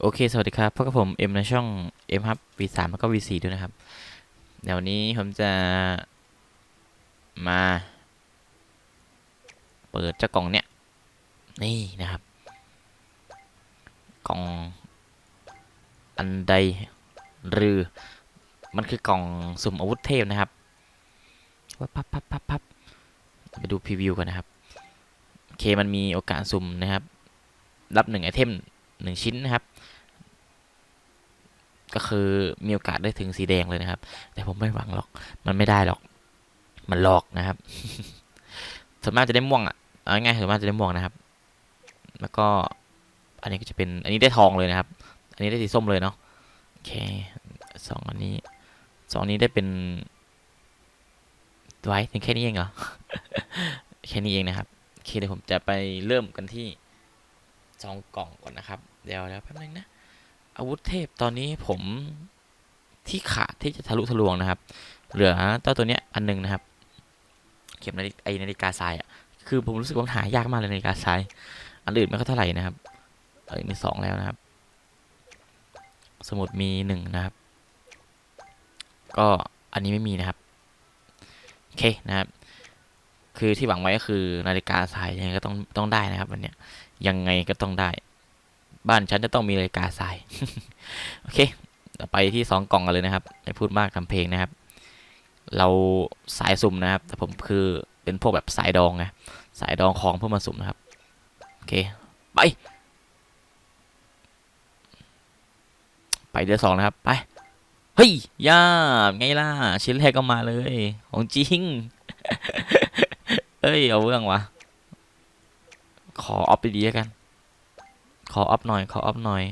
โอเค สวัสดีครับพบกับผมเอ็มในช่อง M ครับ V3 แล้วก็ V4 ด้วยนะครับ เดี๋ยวนี้ผมจะมา เปิดเจ้ากล่องเนี้ยนี่นะครับ กล่องอันใดหรือ มันคือกล่องสุ่มอาวุธเทพนะครับว่าพับพับพับพับไปดูพรีวิวกันนะครับโอเคมันมีโอกาสสุ่มนะครับ รับหนึ่งไอเทมหนึ่งชิ้นนะครับ ก็คือมีโอกาสได้ถึงสีแดงเลยนะครับ แต่ผมไม่หวังหรอก มันไม่ได้หรอก มันหลอกนะครับส่วนมากจะได้ม่วงอะเอง่ายๆส่วนมากจะได้ม่วงนะครับ แล้วก็อันนี้ก็จะเป็นอันนี้ได้ทองเลยนะครับ อันนี้ได้สีส้มเลยเนาะโอเคสองอันนี้ สองนี้ได้เป็นไว้ถึงแค่นี้เองเหรอ แค่นี้เองนะครับโอเคเดี๋ยวผมจะไปเริ่มกันที่สองกล่องก่อนนะครับ เดี๋ยวแล้วแป๊บนึงนะ อาวุธเทพตอนนี้ผมที่ขาดที่จะทะลุทะลวงนะครับ เหลือเจ้าตัวเนี้ยอันหนึงนะครับ เข็มนาฬิกาไอนาฬิกาทรายอะคือผมรู้สึกว่าหายากมากเลยนาฬิกาทราย อันอื่นไม่ค่อยเท่าไหร่นะครับเออมีสองแล้วนะครับ สมุดมีหนึ่งนะครับ ก็อันนี้ไม่มีนะครับ โอเคนะครับ คือที่หวังไว้ก็คือนาฬิกาทรายยังไงก็ต้องต้องได้นะครับวันเนี้ยยังไงก็ต้องได้ บ้านฉันจะต้องมีนาฬิกาทราย โอเคไปที่สองกล่องกันเลยนะครับไม่พูดมากทำเพลงนะครับ เราสายสุ่มนะครับ แต่ผมคือเป็นพวกแบบสายดองไงสายดองของเพื่อมาสุ่มนะครับ โอเค ไป ไปเดือนสองนะครับ ไป เฮ้ยย่าไงล่ะชิ้นแรกก็มาเลย ของจริง เอ้ย เอาเรื่องวะ ขอออฟดีๆกัน ขออัพหน่อย ขออัพหน่อย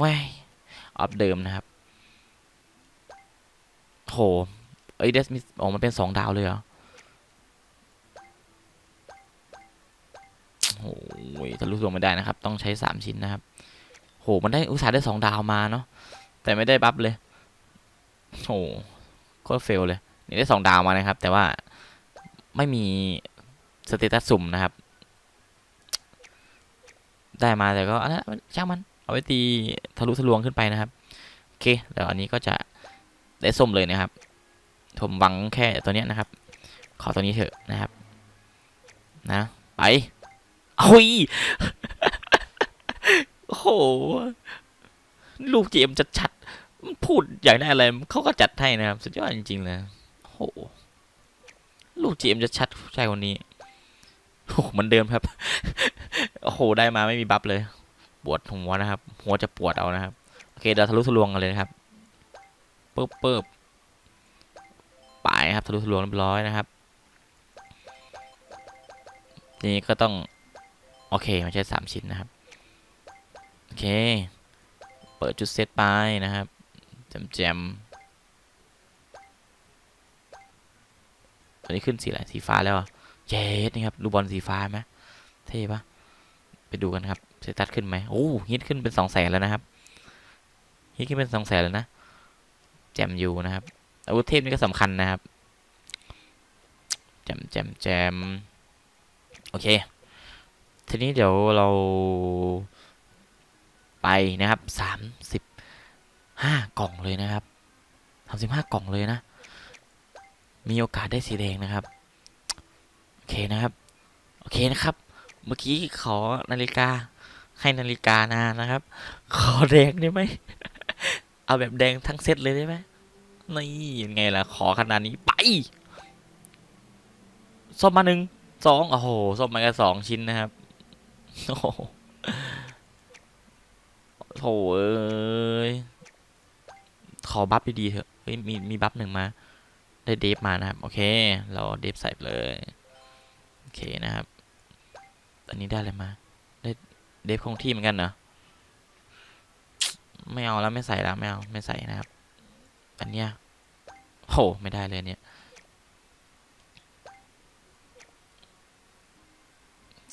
ว้ายอัพเดิมนะครับ โห เอ้ยเดสมิสออกมันเป็นสองดาวเลยเหรอ โอ้ยทะลุทะลวงไม่ได้นะครับ ต้องใช้สามชิ้นนะครับ โห มันได้อุตส่าห์ได้สองดาวมาเนาะ แต่ไม่ได้บัฟเลยโหโคตรเฟลเลย นี่ได้สองดาวมานะครับ แต่ว่าไม่มีสเตตัสสุ่มนะครับ ได้มาแต่ก็อันนั้นช่างมัน เอาไว้ตีทะลุทะลวงขึ้นไปนะครับ โอเคเดี๋ยวอันนี้ก็จะได้ส้มเลยนะครับ ผมหวังแค่ตัวเนี้ยนะครับ ขอตัวนี้เถอะนะครับ นะ ไป โอ้ยโอ้โห ลูกเจมจะชัดพูดอยากได้อะไรเขาก็จัดให้นะครับ สุดยอดจริงๆเลยโอ้โหลูกเจมจะชัดผู้ชายคนนี้โอ้เหมือนเดิมครับโอ้โหได้มาไม่มีบัฟเลย ปวดหัวนะครับ หัวจะปวดเอานะครับโอเคเราทะลุทะลวงกันเลยนะครับปึ๊บปึ๊บไปครับทะลุทะลวงเรียบร้อยนะครับทีนี้ก็ต้อง โอเคไม่ใช่สามชิ้นนะครับ โอเค เปิดจุดเซตไปนะครับแจมแจมตอนนี้ขึ้นสีอะไรสีฟ้าแล้วอะเจ๊นี่ครับดูบอลสีฟ้าไหมเท่ปะไปดูกันครับเซตัสขึ้นไหมโอ้ฮิตขึ้นเป็นสองแสนแล้วนะครับฮิตขึ้นเป็นสองแสนแล้วนะแจมอยู่นะครับอาวุธเทพนี่ก็สำคัญนะครับแจมแจมแจมโอเคทีนี้เดี๋ยวเรา ไปนะครับสามสิบห้ากล่องเลยนะครับสามสิบห้ากล่องเลยนะ มีโอกาสได้สีแดงนะครับ โอเคนะครับ โอเคนะครับ เมื่อกี้ขอนาฬิกา ให้นาฬิกานานะครับ ขอแดงได้ไหม เอาแบบแดงทั้งเซตเลยได้ไหมนี่ยังไงล่ะ ขอขนาดนี้ไปส้มมาหนึ่งสองโอ้โหส้มมาแค่สองชิ้นนะครับ โอ้ โถเอ้ย ขอบัฟดีๆเถอะ เฮ้ย มี มีบัฟหนึ่งมา ได้เดฟมานะครับ โอเค เราเดฟใส่เลย โอเคนะครับ อันนี้ได้อะไรมา ได้เดฟคงที่เหมือนกันเหรอ ไม่เอาแล้วไม่ใส่แล้วไม่เอาไม่ใส่นะครับ อันเนี้ยโหไม่ได้เลยเนี่ย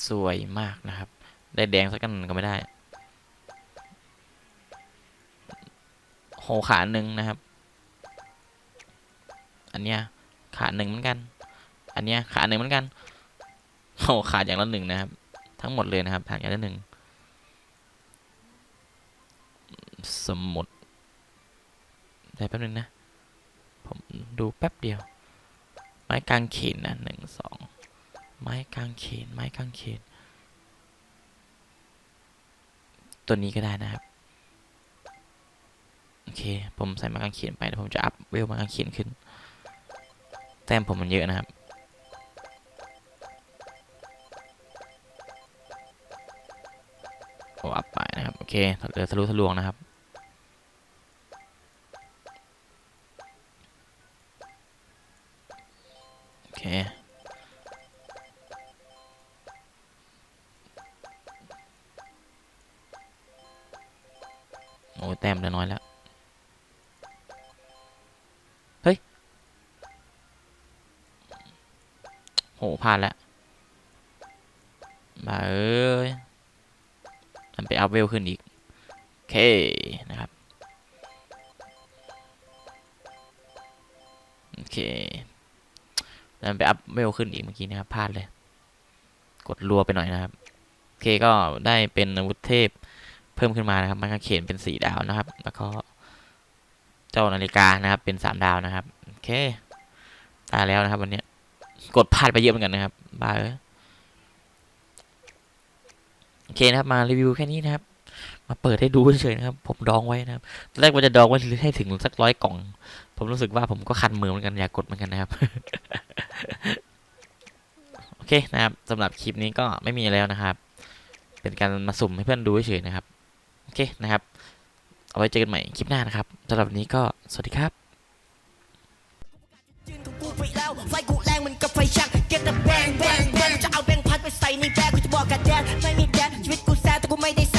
สวยมากนะครับ ได้แดงสักกันก็ไม่ได้ หขาหนึ่งนะครับ อันเนี้ยขาหนึ่งเหมือนกัน อันเนี้ยขาหนึ่งเหมือนกันโอ้ขาดอย่างละหนึ่งนะครับ ทั้งหมดเลยนะครับขาดอย่างละหนึ่งสมุดแต่แป๊บนึงนะ ผมดูแป๊บเดียว ไม้กางเขนนะหนึ่งสองไม้กางเขนไม้กางเขนตัวนี้ก็ได้นะครับ โอเค ผมใส่ม้กางเขนไปเดี๋ยวผมจะอัพเวลม้กางเขนขึ้น แต้มผมมันเยอะนะครับ โอ้อัพไปนะครับ โอเคเหลือทะลุทะลวงนะครับ โอเคโอ้แต้มเหลือน้อยแล้ว โหพลาดแล้วมาเอ้ยมันไปอัพเวลขึ้นอีก โอเค นะครับ โอเคแล้วมันไปอัพเวลขึ้นอีกเมื่อกี้นะครับพลาดเลย กดรัวไปหน่อยนะครับ โอเคก็ได้เป็นอาวุธเทพเพิ่มขึ้นมานะครับ มันก็เขียนเป็นสี่ดาวนะครับ แล้วก็เจ้านาฬิกานะครับเป็นสามดาวนะครับ โอเค ตายแล้วนะครับวันนี้ กดพลาดไปเยอะเหมือนกันนะครับบ้าเอ้ยโอเคนะครับมารีวิวแค่นี้นะครับ มาเปิดให้ดูเฉยๆนะครับ ผมดองไว้นะครับแรกว่าจะดองไว้ให้ถึงสักร้อยกล่อง ผมรู้สึกว่าผมก็คันมือเหมือนกันอยากกดเหมือนกันนะครับโอเคนะครับสำหรับคลิปนี้ก็ไม่มีแล้วนะครับ เป็นการมาสุ่มให้เพื่อนดูเฉยๆนะครับโอเคนะครับ เอาไว้เจอกันใหม่คลิปหน้านะครับสำหรับวันนี้ก็สวัสดีครับ ยืนของกูไฟกูแรงเหมันกับไฟชัก Get the bang bang bang จะเอาแบงค์พัดไปใส่ในแบกกูจะบอกกับแดนไม่มีแดนชีวิตกูแซ่แต่กูไม่ได้แซ่